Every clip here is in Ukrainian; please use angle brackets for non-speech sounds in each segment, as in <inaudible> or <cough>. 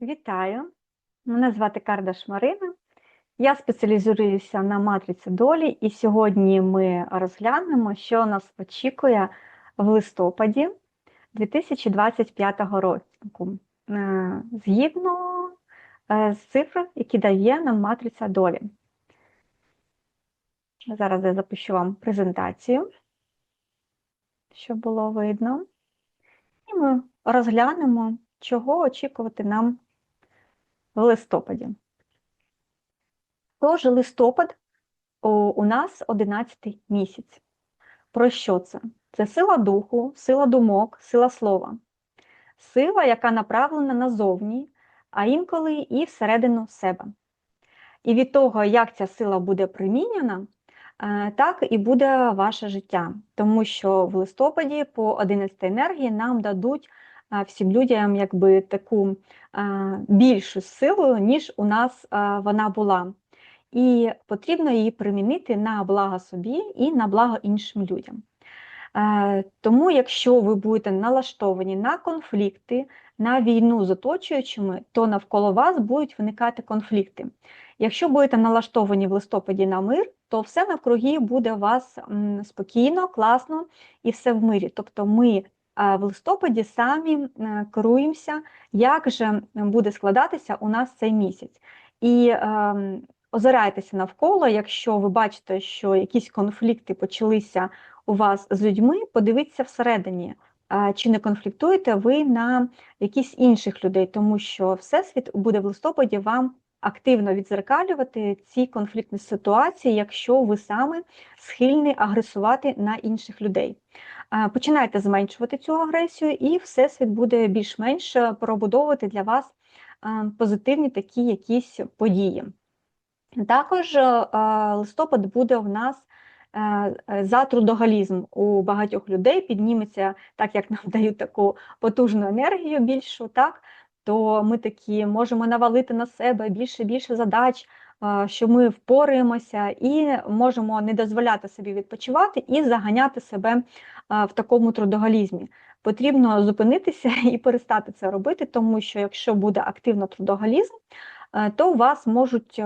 Вітаю! Мене звати Кардаш Марина. Я спеціалізуюся на матриці долі, і сьогодні ми розглянемо, що нас очікує в листопаді 2025 року. Е, Згідно е, з цифр, які дає нам матриця долі. Зараз я запущу вам презентацію, щоб було видно. І ми розглянемо, чого очікувати нам в листопаді. Тож листопад у, нас 11 місяць. Про що це? Це сила духу, сила думок, сила слова. Сила, яка направлена назовні, а інколи і всередину себе. І від того, як ця сила буде примінена, е, так і буде ваше життя. Тому що в листопаді по 11 енергії нам дадуть всім людям якби таку більшу силу, ніж у нас вона була. І потрібно її примінити на благо собі і на благо іншим людям. Тому, якщо ви будете налаштовані на конфлікти, на війну з оточуючими, то навколо вас будуть виникати конфлікти. Якщо будете налаштовані в листопаді на мир, то все навкруги буде у вас спокійно, класно і все в мирі. Тобто ми в листопаді самі керуємося, як же буде складатися у нас цей місяць. І ем, озирайтеся навколо, якщо ви бачите, що якісь конфлікти почалися у вас з людьми, подивіться всередині, чи не конфліктуєте ви на якісь інших людей, тому що Всесвіт буде в листопаді вам активно відзеркалювати ці конфліктні ситуації, якщо ви саме схильні агресувати на інших людей. Починайте зменшувати цю агресію, і всесвіт буде більш-менш пробудовувати для вас позитивні такі якісь події. Також листопад буде в нас Е, е, за трудоголізм у багатьох людей підніметься, так як нам <laughs> дають таку потужну енергію більшу, так то ми такі можемо навалити на себе більше більше задач, е, що ми впораємося і можемо не дозволяти собі відпочивати і заганяти себе в такому трудоголізмі. Потрібно зупинитися <laughs> і перестати це робити, тому що якщо буде активно трудоголізм, то вас можуть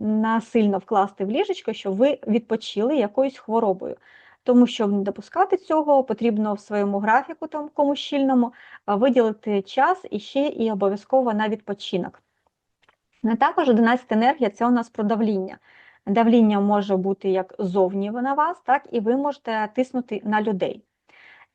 насильно вкласти в ліжечко, щоб ви відпочили якоюсь хворобою. Тому, щоб не допускати цього, потрібно в своєму графіку, там комусь щільному, виділити час і ще і обов'язково на відпочинок. Також 11 енергія це у нас про давління. Давління може бути як зовні на вас, так і ви можете тиснути на людей.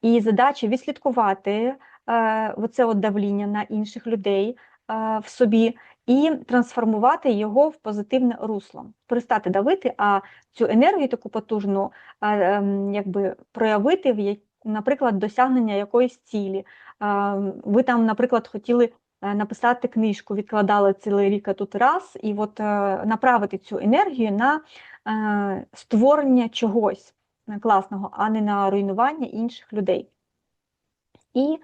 І задача відслідкувати е, оце давління на інших людей е, в собі і трансформувати його в позитивне русло, перестати давити, а цю енергію таку потужну ем, якби проявити в наприклад, досягнення якоїсь цілі. Ви там, наприклад, хотіли е, написати книжку, відкладала цілий рік тут раз, і от е, направити цю енергію на е, створення чогось класного, а не на руйнування інших людей. І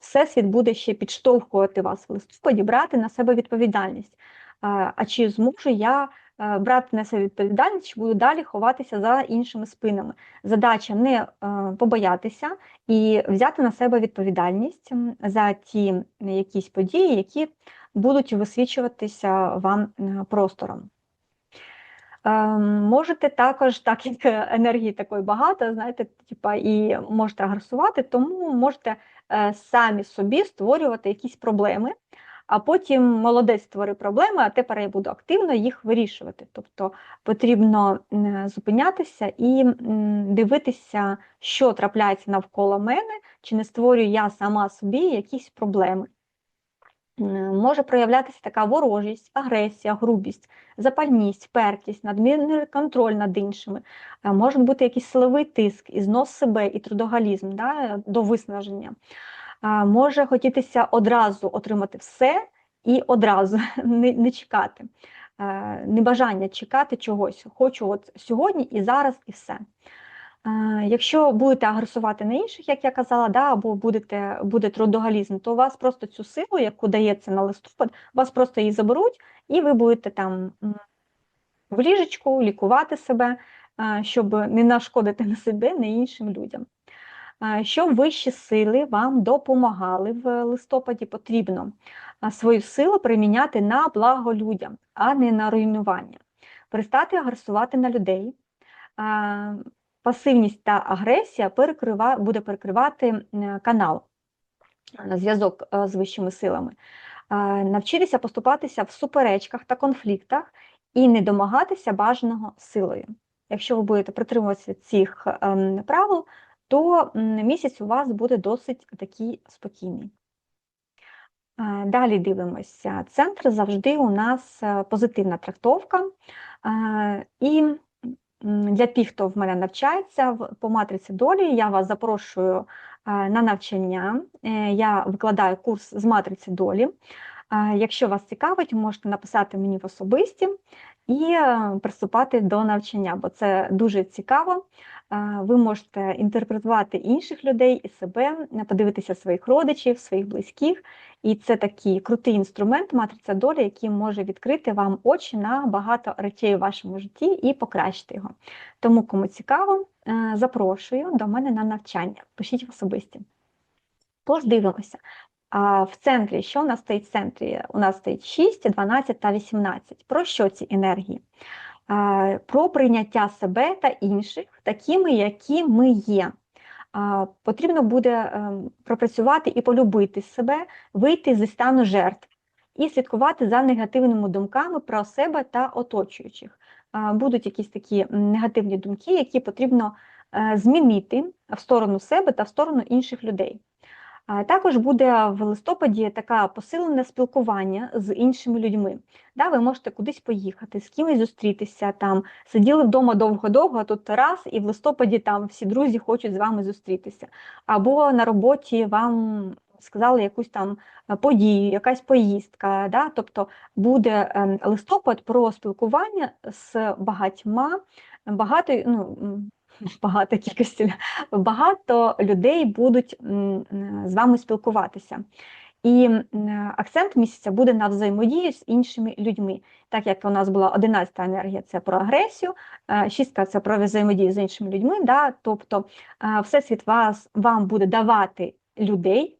Всесвіт буде ще підштовхувати вас в листопаді, брати на себе відповідальність. А чи зможу я брати на себе відповідальність, чи буду далі ховатися за іншими спинами? Задача не побоятися і взяти на себе відповідальність за ті якісь події, які будуть висвічуватися вам простором. Ем, можете також, так як енергії такої багато, знаєте, типа, і можете агресувати, тому можете е, самі собі створювати якісь проблеми, а потім молодець створив проблеми, а тепер я буду активно їх вирішувати. Тобто потрібно зупинятися і дивитися, що трапляється навколо мене, чи не створюю я сама собі якісь проблеми. Може проявлятися така ворожість, агресія, грубість, запальність, пертість, надмірний контроль над іншими, е, може бути якийсь силовий тиск, і знос себе, і трудогалізм да, до виснаження. Може хотітися одразу отримати все і одразу <laughs> не не чекати, небажання чекати чогось. Хочу от сьогодні і зараз, і все. Якщо будете агресувати на інших, як я казала, да, або будете, буде трудогалізм, то у вас просто цю силу, яку дається на листопад, вас просто її заберуть, і ви будете там в ліжечку лікувати себе, щоб не нашкодити на себе, не іншим людям. Е, щоб вищі сили вам допомагали в листопаді, потрібно свою силу приміняти на благо людям, а не на руйнування. Перестати агресувати на людей. Пасивність та агресія буде перекривати канал, е, зв'язок е, з вищими силами. Навчитися поступатися в суперечках та конфліктах і не домагатися бажаного силою. Якщо ви будете притримуватися цих ем, правил, то місяць у вас буде досить такий спокійний. Е, Далі дивимося. Центр завжди у нас е, позитивна трактовка. Е, І для тих, хто в мене навчається по матриці долі, я вас запрошую на навчання. Я викладаю курс з матриці долі. Якщо вас цікавить, можете написати мені в особисті і приступати до навчання, бо це дуже цікаво. Ви можете інтерпретувати інших людей і себе, е, подивитися своїх родичів, своїх близьких. І це такий крутий інструмент, матриця долі, який може відкрити вам очі на багато речей у вашому житті і покращити його. Тому, кому цікаво, е, запрошую до мене на навчання. Пишіть в особисті. Тож дивимося. А в центрі, що у нас стоїть в центрі? У нас стоїть 6, 12 та 18. Про що ці енергії? Про прийняття себе та інших такими, які ми є. Потрібно буде ем, пропрацювати і полюбити себе, вийти зі стану жертв і слідкувати за негативними думками про себе та оточуючих. Будуть якісь такі негативні думки, які потрібно е, змінити в сторону себе та в сторону інших людей. Також буде в листопаді таке посилене спілкування з іншими людьми. Да, ви можете кудись поїхати, з кимось зустрітися, там сиділи вдома довго-довго, а тут раз, і в листопаді там всі друзі хочуть з вами зустрітися. Або на роботі вам сказали якусь там е, подію, якась поїздка. Да? Тобто буде ем, листопад про спілкування з багатьма, багато, ну, багато кількості багато людей будуть з вами спілкуватися. І акцент місяця буде на взаємодію з іншими людьми. Так як у нас була 11 енергія, це про агресію, е, шістка це про взаємодію з іншими людьми. Да? Тобто все Всесвіт вас, вам буде давати людей.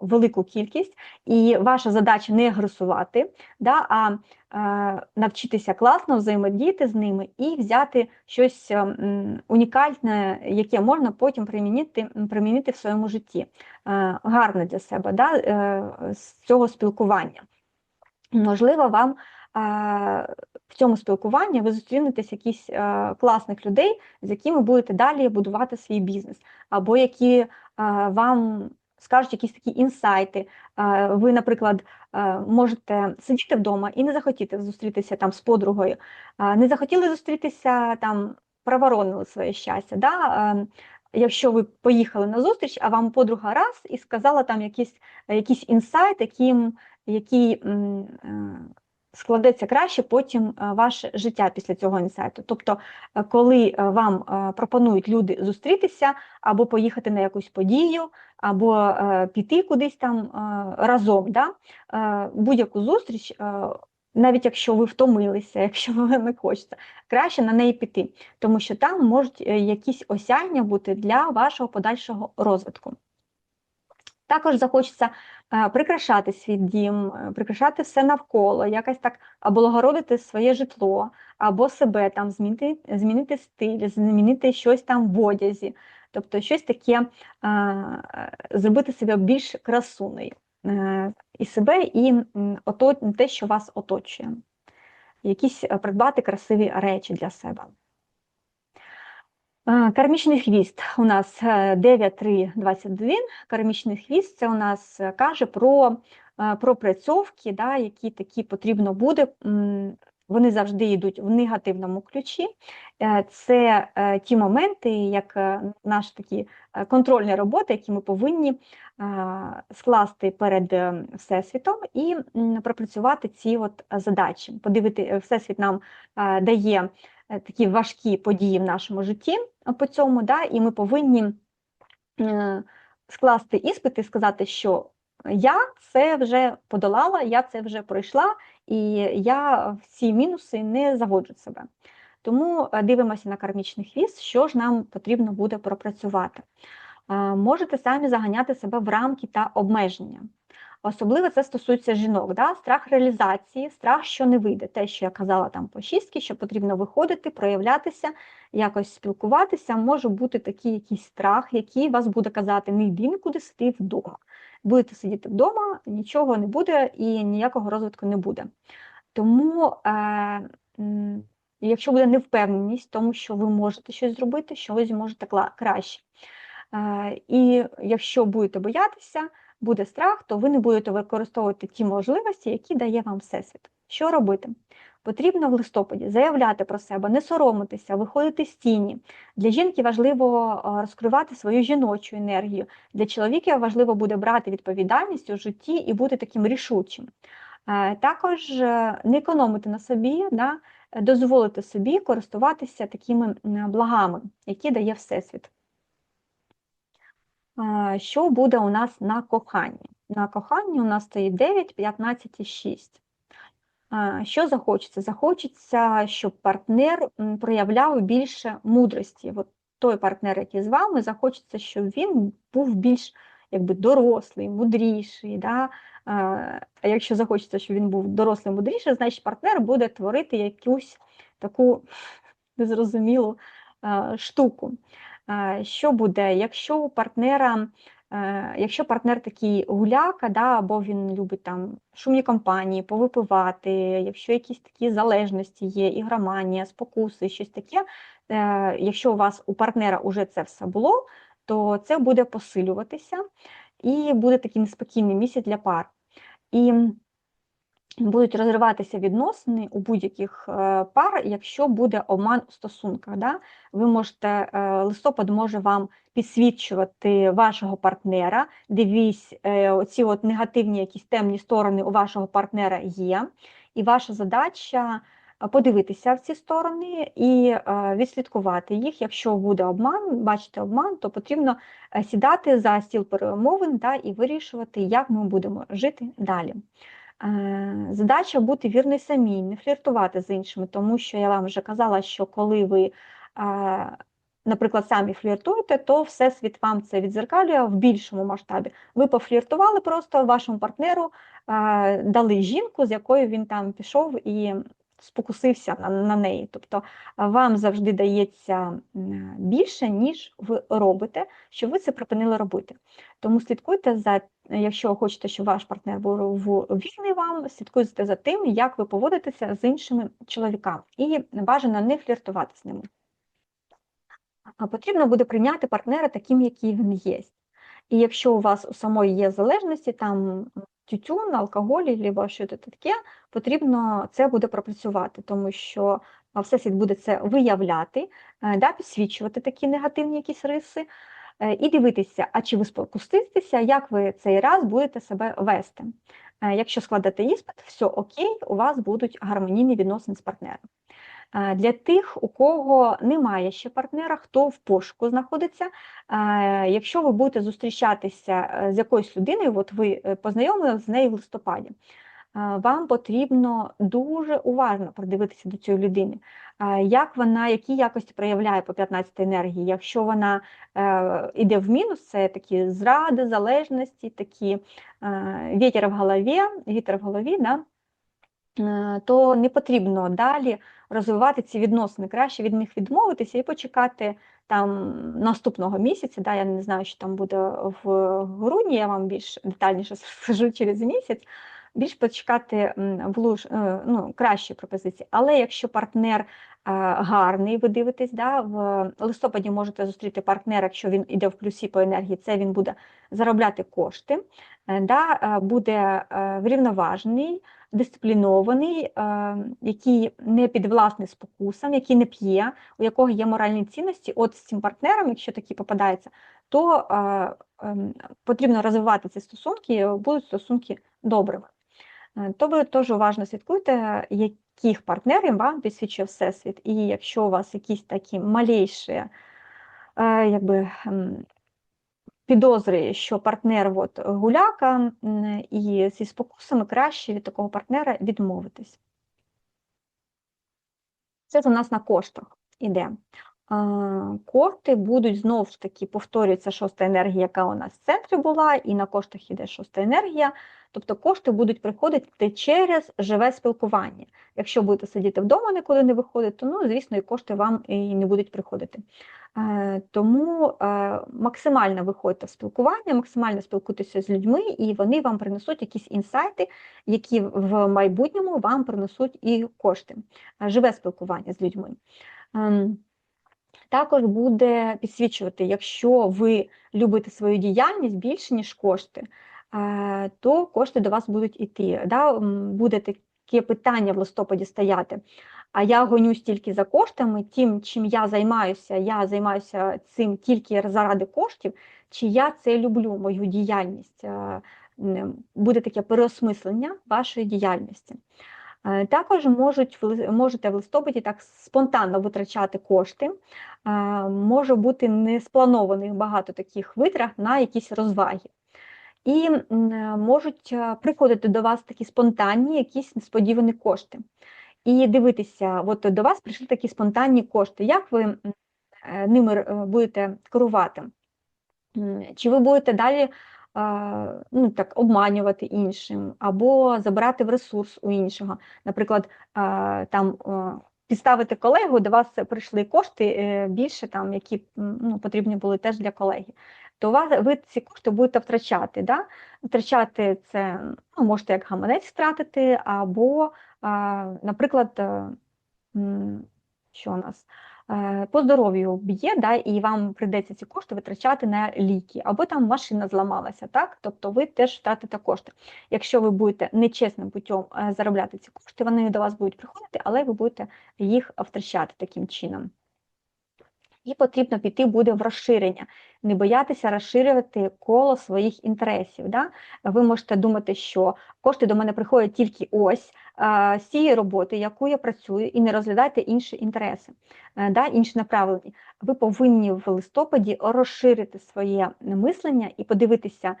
Велику кількість, і ваша задача не агресувати, да, а е, навчитися класно взаємодіяти з ними і взяти щось е, унікальне, яке можна потім примінити, примінити в своєму житті. Е, гарне для себе да, е, з цього спілкування. Можливо, вам е, в цьому спілкуванні ви зустрінетесь якісь е, класних людей, з якими будете далі будувати свій бізнес, або які е, вам скажуть якісь такі інсайти. Е, Ви, наприклад, е, можете сидіти вдома і не захотіти зустрітися там з подругою, е, не захотіли зустрітися там, проворонили своє щастя. Да? Якщо ви поїхали на зустріч, а вам подруга раз і сказала там якийсь, якісь інсайт, яким, який складеться краще потім е, ваше життя після цього інсайту. Тобто, е, коли е, вам пропонують люди зустрітися або поїхати на якусь подію, або піти кудись там разом, да? будь-яку зустріч. навіть якщо ви втомилися, <laughs> якщо ви не хочете, краще на неї піти, тому що там можуть якісь осяння бути для вашого подальшого розвитку. Також захочеться е, прикрашати свій дім, е, прикрашати все навколо, якось так облагородити своє житло або себе там, змінити, змінити стиль, змінити щось там в одязі, тобто щось таке е, зробити себе більш красуною і себе, і те, що вас оточує. Якісь придбати красиві речі для себе. Е, Кармічний хвіст у нас е, 9321. Кармічний хвіст це у нас е, каже про е, пропрацьовки, да, які такі потрібно буде. Вони завжди йдуть в негативному ключі. Е, Це е, ті моменти, як е, наші такі е, контрольні роботи, які ми повинні е, скласти перед е, Всесвітом і пропрацювати ці от е, задачі. Подивити, е, Всесвіт нам е, дає е, такі важкі події в нашому житті е, по цьому, да, і ми повинні е, скласти іспит і сказати, що я це вже подолала, я це вже пройшла, і я в ці мінуси не заводжу себе. Тому е, дивимося на кармічний хвіст, що ж нам потрібно буде пропрацювати. Е, Можете самі заганяти себе в рамки та обмеження. Особливо це стосується жінок, да? страх реалізації, страх, що не вийде. Те, що я казала там по шістки, що потрібно виходити, проявлятися, якось спілкуватися, може бути такий якийсь страх, який вас буде казати, не йди нікуди, сиди вдома. Будете сидіти вдома, нічого не буде і ніякого розвитку не буде. Тому, е, якщо буде невпевненість в тому, що ви можете щось зробити, що ви зможете кла- краще. Е, І якщо будете боятися, буде страх, то ви не будете використовувати ті можливості, які дає вам Всесвіт. Що робити? Потрібно в листопаді заявляти про себе, не соромитися, виходити з тіні. Для жінки важливо е, розкривати свою жіночу енергію. Для чоловіка важливо буде брати відповідальність у житті і бути таким рішучим. Е, Також е, не економити на собі, да, дозволити собі користуватися такими благами, які дає Всесвіт. Що буде у нас на коханні? На коханні у нас стоїть 9, 15 і 6. Е, Що захочеться? Захочеться, щоб партнер проявляв більше мудрості. От той партнер, який з вами, захочеться, щоб він був більш якби, дорослий, мудріший. Да? А якщо захочеться, щоб він був дорослий, мудріший, значить партнер буде творити якусь таку <laughs> незрозумілу штуку. Е, Що буде, якщо у партнера, е, якщо партнер такий гуляка, да, або він любить там шумні компанії, повипивати, якщо якісь такі залежності є, ігроманія, спокуси, щось таке, е, якщо у вас у партнера вже це все було, то це буде посилюватися і буде такий неспокійний місяць для пар. І будуть розриватися відносини у будь-яких е, пар, якщо буде обман у стосунках. Да? Ви можете, е, листопад може вам підсвічувати вашого партнера, дивіться, е, оці от негативні якісь темні сторони у вашого партнера є, і ваша задача подивитися в ці сторони і відслідкувати їх. Якщо буде обман, бачите обман, то потрібно сідати за стіл перемовин да, і вирішувати, як ми будемо жити далі. Е, Задача бути вірною самій, не фліртувати з іншими, тому що я вам вже казала, що коли ви, е, наприклад, самі фліртуєте, то всесвіт вам це відзеркалює в більшому масштабі. Ви пофліртували просто вашому партнеру, е, дали жінку, з якою він там пішов і спокусився на, на неї. Тобто вам завжди дається більше, ніж ви робите, щоб ви це припинили робити. Тому слідкуйте за якщо хочете, щоб ваш партнер був вірний вам, слідкуйте за тим, як ви поводитеся з іншими чоловіками, і бажано не фліртувати з ними. Потрібно буде прийняти партнера таким, який він є. І якщо у вас у самої є залежності, там тютюн, алкоголь, або це таке, потрібно це буде пропрацювати, тому що всесвіт буде це виявляти, е, да, підсвічувати такі негативні якісь риси, е, і дивитися, а чи ви спокуститеся, як ви цей раз будете себе вести. Е, Якщо складете іспит, все окей, у вас будуть гармонійні відносини з партнером. Е, Для тих, у кого немає ще партнера, хто в пошуку знаходиться, е, якщо ви будете зустрічатися е, з якоюсь людиною, от ви е, познайомилися з нею в листопаді, е, вам потрібно дуже уважно придивитися до цієї людини, е, як вона, які якості проявляє по 15 енергії. Якщо вона е, йде в мінус, це такі зради, залежності, такі е, вітер в голові, вітер в голові, да? е, то не потрібно далі розвивати ці відносини. Краще від них відмовитися і почекати там наступного місяця. Да, я не знаю, що там буде в грудні, я вам більш детальніше <laughs> скажу через місяць. Більш почекати м, в луж, е, ну, кращі пропозиції. Але якщо партнер е, гарний, ви дивитесь, да, в листопаді можете зустріти партнера, якщо він йде в плюсі по енергії, це він буде заробляти кошти, е, да, буде врівноважений, дисциплінований, е, який не підвласний спокусам, який не п'є, у якого є моральні цінності. От з цим партнером, якщо такі попадаються, то е, ем, потрібно розвивати ці стосунки, і будуть стосунки добрими. Е, То ви теж уважно слідкуйте, яких партнерів вам підсвічує Всесвіт. І якщо у вас якісь такі малейші якби, м, підозри, що партнер от, гуляка і зі спокусами, краще від такого партнера відмовитись. Це у нас на коштах іде. Кошти будуть знову ж таки повторюється шоста енергія, яка у нас в центрі була, і на коштах іде шоста енергія. Тобто кошти будуть приходити через живе спілкування. Якщо будете сидіти вдома, нікуди не виходити, то ну, звісно, і кошти вам і не будуть приходити. Е, тому е, максимально виходьте в спілкування, максимально спілкуйтеся з людьми, і вони вам принесуть якісь інсайти, які в майбутньому вам принесуть і кошти. Е, живе спілкування з людьми. Також буде підсвічувати, якщо ви любите свою діяльність більше, ніж кошти, то кошти до вас будуть іти. Буде таке питання в листопаді стояти а я гонюсь тільки за коштами, тим, чим я займаюся, я займаюся цим тільки заради коштів, чи я це люблю, мою діяльність. Е, буде таке переосмислення вашої діяльності. Е, також можуть, можете в листопаді так спонтанно витрачати кошти, е, може бути неспланованих багато таких витрат на якісь розваги. І можуть приходити до вас такі спонтанні, якісь несподівані кошти і дивитися, от до вас прийшли такі спонтанні кошти. Як ви е, ними е, будете керувати? Чи ви будете далі ну, так, обманювати іншим, або забирати в ресурс у іншого? Наприклад, там підставити колегу, до вас прийшли кошти е, більше, там, які ну, потрібні були теж для колеги. То ви ці кошти будете втрачати. Да? Втрачати це ну, можете як гаманець втратити, або Наприклад, е, що у нас? Е, по здоров'ю б'є, да, і вам прийдеться ці кошти витрачати на ліки, або там машина зламалася, так? Тобто ви теж втратите кошти. Якщо ви будете нечесним путем е, заробляти ці кошти, вони до вас будуть приходити, але ви будете їх втрачати таким чином. І потрібно піти буде в розширення, не боятися розширювати коло своїх інтересів. Да? Ви можете думати, що кошти до мене приходять тільки ось з цієї роботи, яку я працюю, і не розглядайте інші інтереси, е, да, інші направлення. Ви повинні в листопаді розширити своє мислення і подивитися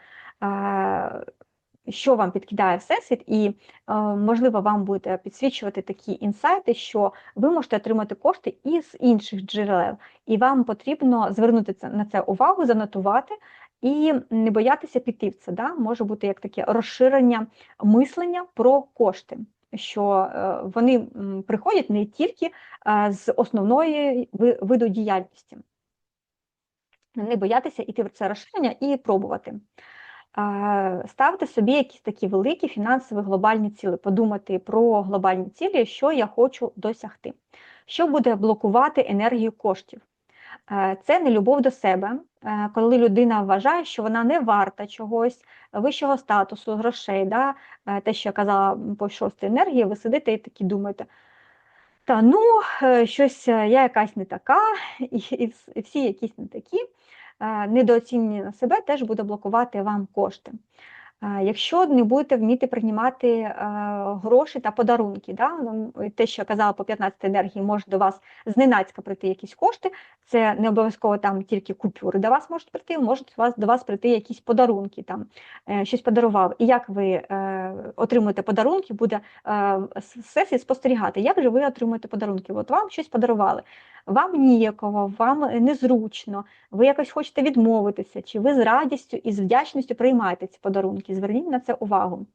що вам підкидає всесвіт, і, е, можливо, вам буде підсвічувати такі інсайти, що ви можете отримати кошти із інших джерел, і вам потрібно звернути на це увагу, занотувати і не боятися піти в це. Да? Може бути як таке розширення мислення про кошти. Що е, вони приходять не тільки е, з основної виду діяльності, не боятися йти в це розширення і пробувати. Ставте собі якісь такі великі фінансові глобальні цілі, подумати про глобальні цілі, що я хочу досягти. Що буде блокувати енергію коштів? Е, це не любов до себе, е, коли людина вважає, що вона не варта чогось, вищого статусу, грошей. Да? Е, те, що я казала по шостій енергії, ви сидите і такі думаєте, та ну, щось я якась не така, <laughs> і всі якісь не такі недооцінення себе теж буде блокувати вам кошти. Якщо не будете вміти приймати гроші та подарунки, да? Ну, те, що я казала по 15 енергії, може до вас зненацька прийти якісь кошти, це не обов'язково там тільки купюри до вас можуть прийти, можуть до вас прийти якісь подарунки, там е, щось подарував. І як ви е, отримуєте подарунки, буде е, сесії спостерігати, як же ви отримуєте подарунки? От вам щось подарували вам ніяково, вам незручно, ви якось хочете відмовитися, чи ви з радістю і з вдячністю приймаєте ці подарунки. Зверніть на це увагу.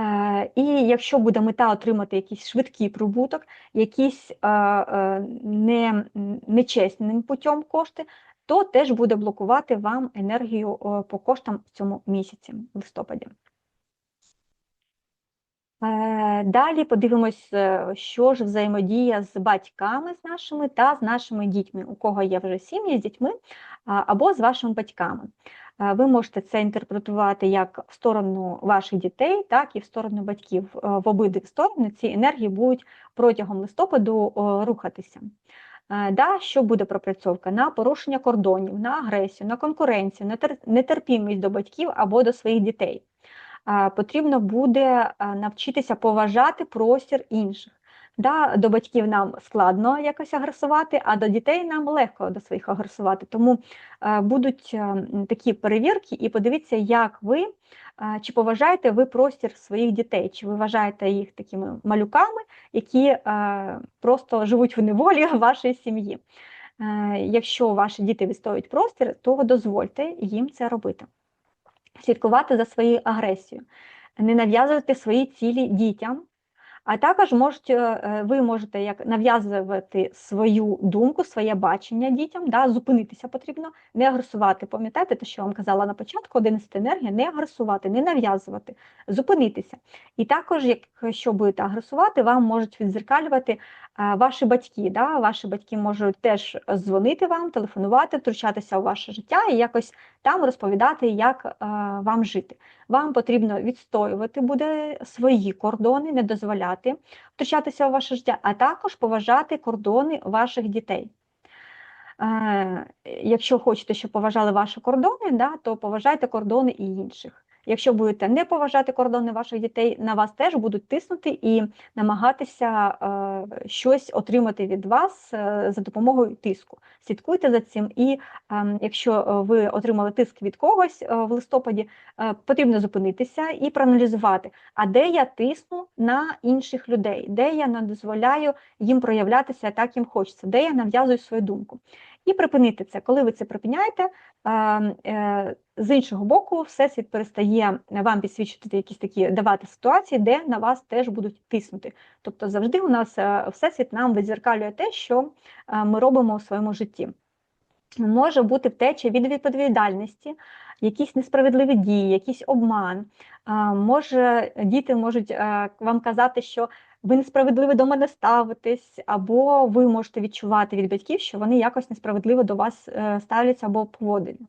Е, і якщо буде мета отримати якийсь швидкий прибуток, якісь е, е, не, нечесним путем кошти, то теж буде блокувати вам енергію по коштам в цьому місяці, в листопаді. Далі подивимось, що ж взаємодія з батьками з нашими та з нашими дітьми, у кого є вже сім'ї з дітьми або з вашими батьками. Е, ви можете це інтерпретувати як в сторону ваших дітей, так і в сторону батьків. В обидві сторони ці енергії будуть протягом листопаду рухатися. Да, Що буде пропрацьовка? На порушення кордонів, на агресію, на конкуренцію, на нетерпімість до батьків або до своїх дітей потрібно буде навчитися поважати простір інших. Да, до батьків нам складно якось агресувати, а до дітей нам легко до своїх агресувати. Тому е, будуть е, такі перевірки, і подивіться, як ви е, чи поважаєте ви простір своїх дітей, чи ви вважаєте їх такими малюками, які просто живуть в неволі <laughs> вашої сім'ї. Якщо ваші діти відстоюють простір, то дозвольте їм це робити. Слідкувати за своєю агресією, не нав'язувати свої цілі дітям. А також можете, ви можете як нав'язувати свою думку, своє бачення дітям, да, зупинитися потрібно, не агресувати. Пам'ятаєте, те, що я вам казала на початку, 11 енергія, не агресувати, не нав'язувати, зупинитися. І також, якщо будете агресувати, вам можуть відзеркалювати е, ваші батьки. Да? Ваші батьки можуть теж дзвонити вам, телефонувати, втручатися у ваше життя і якось там розповідати, як е, вам жити. Вам потрібно відстоювати буде свої кордони, не дозволяти втручатися у ваше життя, а також поважати кордони ваших дітей. Е, Якщо хочете, щоб поважали ваші кордони, да, то поважайте кордони і інших. Якщо будете не поважати кордони ваших дітей, на вас теж будуть тиснути і намагатися е, щось отримати від вас е, за допомогою тиску. Слідкуйте за цим, і е, якщо е, ви отримали тиск від когось в листопаді, потрібно зупинитися і проаналізувати, а де я тисну на інших людей, де я не дозволяю їм проявлятися так, їм хочеться, де я нав'язую свою думку. І припинити це. Коли ви це припиняєте, е, з іншого боку, всесвіт перестає вам підсвічувати якісь такі давати ситуації, де на вас теж будуть тиснути. Тобто завжди у нас е, всесвіт нам відзеркалює те, що е, ми робимо у своєму житті. Може бути втеча від відповідальності, якісь несправедливі дії, якийсь обман. Може, діти можуть вам казати, що ви несправедливо до мене ставитесь, або ви можете відчувати від батьків, що вони якось несправедливо до вас е, ставляться або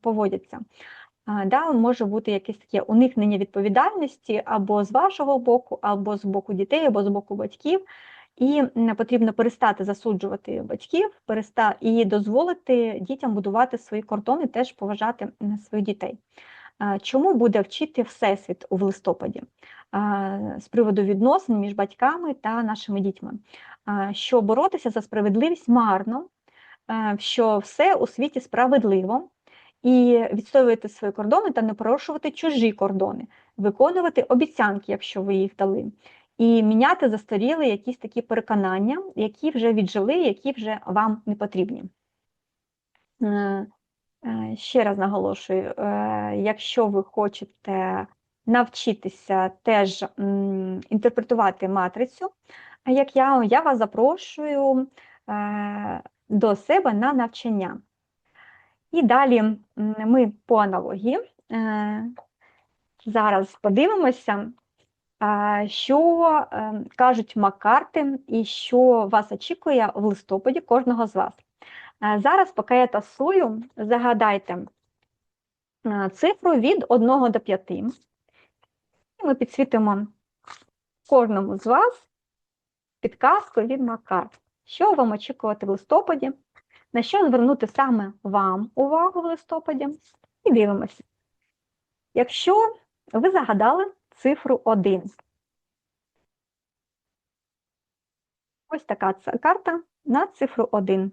поводяться. Да, може бути якесь таке уникнення відповідальності або з вашого боку, або з боку дітей, або з боку батьків. І потрібно перестати засуджувати батьків, переста і дозволити дітям будувати свої кордони, теж поважати своїх дітей. Чому буде вчити Всесвіт у листопаді з приводу відносин між батьками та нашими дітьми? Що боротися за справедливість марно, е, що все у світі справедливо, і відстоювати свої кордони та не порушувати чужі кордони, виконувати обіцянки, якщо ви їх дали, і міняти застаріли якісь такі переконання, які вже віджили, які вже вам не потрібні. Е, е, Ще раз наголошую, е, якщо ви хочете навчитися теж інтерпретувати матрицю, як я, я вас запрошую е, до себе на навчання. І далі ми по аналогії е, зараз подивимося, що е, кажуть Маккарти і що вас очікує в листопаді кожного з вас. Зараз, поки я тасую, загадайте е, цифру від 1 до 5. І ми підсвітимо кожному з вас підказку від Маккарт. Що вам очікувати в листопаді? На що звернути саме вам увагу в листопаді? І дивимося. Якщо ви загадали цифру 1, ось така карта на цифру 1.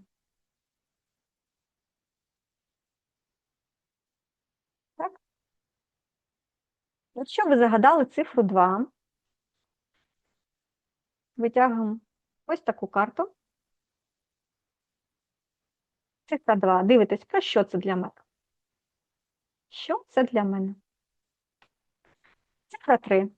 Так? Якщо ви загадали цифру 2, витягуємо ось таку карту. Цифра 2. Дивитесь, про що це для мене? Що це для мене? Цифра 3.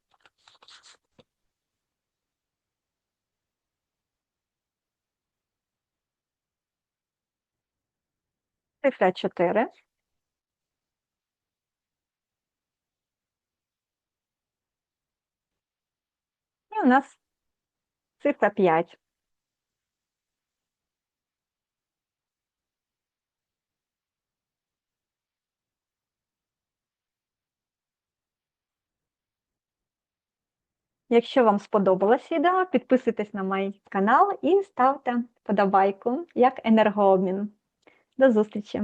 Цифра 4. У нас цифра 5. Якщо вам сподобалось відео, підписуйтесь на мій канал і ставте вподобайку як енергообмін. До зустрічі!